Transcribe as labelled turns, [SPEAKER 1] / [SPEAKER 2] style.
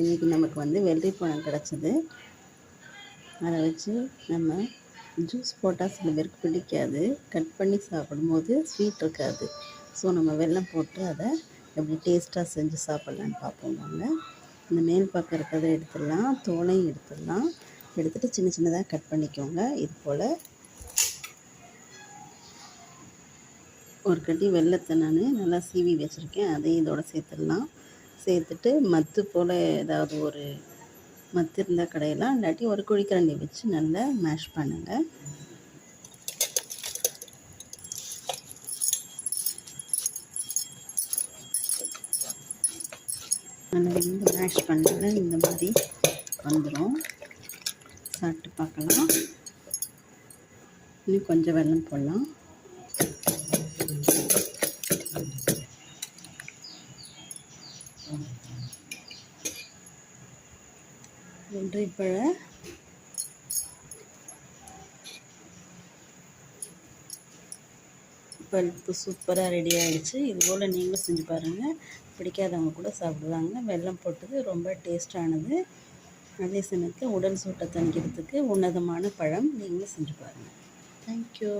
[SPEAKER 1] இன்றைக்கி நமக்கு வந்து வெள்ளரி பழம் கிடச்சிது. அதை வச்சு நம்ம ஜூஸ் போட்டால் சில பேருக்கு பிடிக்காது. கட் பண்ணி சாப்பிடும்போது ஸ்வீட் இருக்காது. ஸோ நம்ம வெல்லம் போட்டு அதை எப்படி டேஸ்ட்டாக செஞ்சு சாப்பிட்லான்னு பார்ப்போம் வாங்க. இந்த மேல் பக்கம் இருக்கிறத எடுத்துடலாம். தோலையும் எடுத்துடலாம். எடுத்துகிட்டு சின்ன சின்னதாக கட் பண்ணிக்கோங்க. இது போல் ஒரு கட்டி வெள்ளத்தை நான் நல்லா சீவி வச்சுருக்கேன். அதையும் இதோட சேர்த்துடலாம். சேர்த்துட்டு மத்து போல் ஏதாவது ஒரு மத்து இருந்தால் கடையெல்லாம் இல்லாட்டி ஒரு குழிக்கரண்டி வச்சு நல்லா மேஷ் பண்ணுங்கள் நல்லா வந்து மேஷ் பண்ணுறது இந்த மாதிரி வந்துடும் சாப்பிட்டு பார்க்கலாம். இன்னும் கொஞ்சம் வெள்ளம் போடலாம். வெள்ளரிப்பழ பல்ப்பு சூப்பராக ரெடி ஆகிடுச்சு இது போல் நீங்களும் செஞ்சு பாருங்கள் பிடிக்காதவங்க கூட சாப்பிடுவாங்க வெல்லம் போட்டது ரொம்ப டேஸ்டானது அதே சமயத்தில் உடல் சூட்டை தணிக்கிறதுக்கு உன்னதமான பழம். நீங்களும் செஞ்சு பாருங்கள் தேங்க்யூ